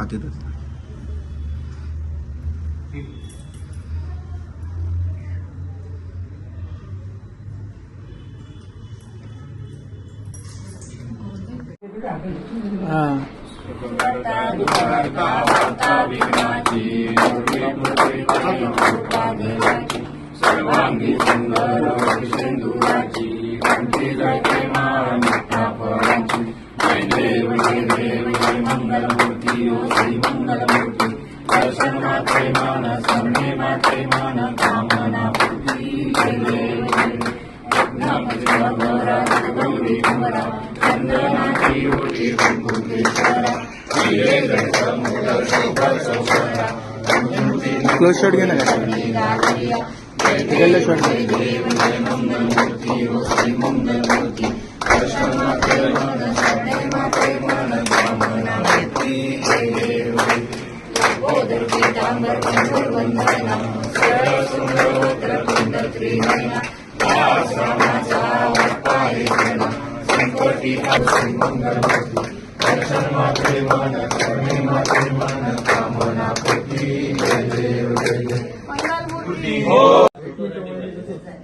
हात येतात सर्वांगी सुंदर सिंदुराची कंठी जळते माळ मोठ्या फळाची जय देव जय देव जय मंगलमूर्ती ప్రేమాన సంయమ ప్రేమాన కామన గౌరీ కుమర చందన జీవుడి క్లోజ్ షాట్ గా ఇదెల్ల షాట్ भगवरा गौरी कुमरा चंदनाची ओटी कुंकुमेश्वरा हिरे कामना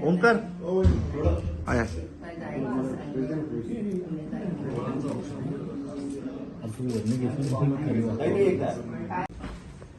मोदर जय सौकरा क्लोज शॉट घे ना गेलं शॉट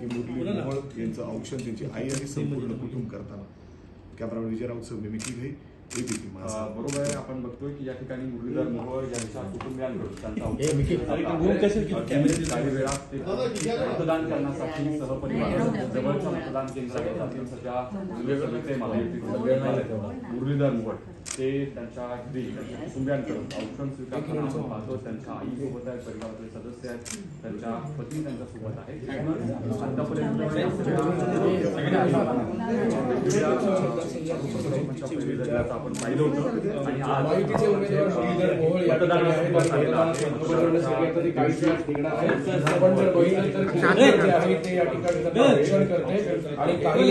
की मुरली मोहोळ यांचं औक्षण त्यांची आई आणि संपूर्ण कुटुंब करताना. कॅमेरामॅन विजय राऊत मी की घे एबीपी बरोबर आहे आपण बघतोय की या ठिकाणी मुरलीधर मोहोळ यांच्या कुटुंबियांकडून त्यांचा अ, काही वेळा ते मतदान करण्यासाठी सहपरिवार जवळच्या मतदान केंद्रावर जातील सध्या सभेचे महायुतीचे मुरलीधर मोहोळ ते त्यांच्या घरी त्यांच्या कुटुंबियांकडून औषण स्वीकारताना आपण पाहतो त्यांच्या आईसोबत आहेत परिवारातले सदस्य आहेत त्यांच्या पती त्यांच्यासोबत आहेत आतापर्यंत आपण पाहिलं होतं. आणि रक्षण करते आणि काही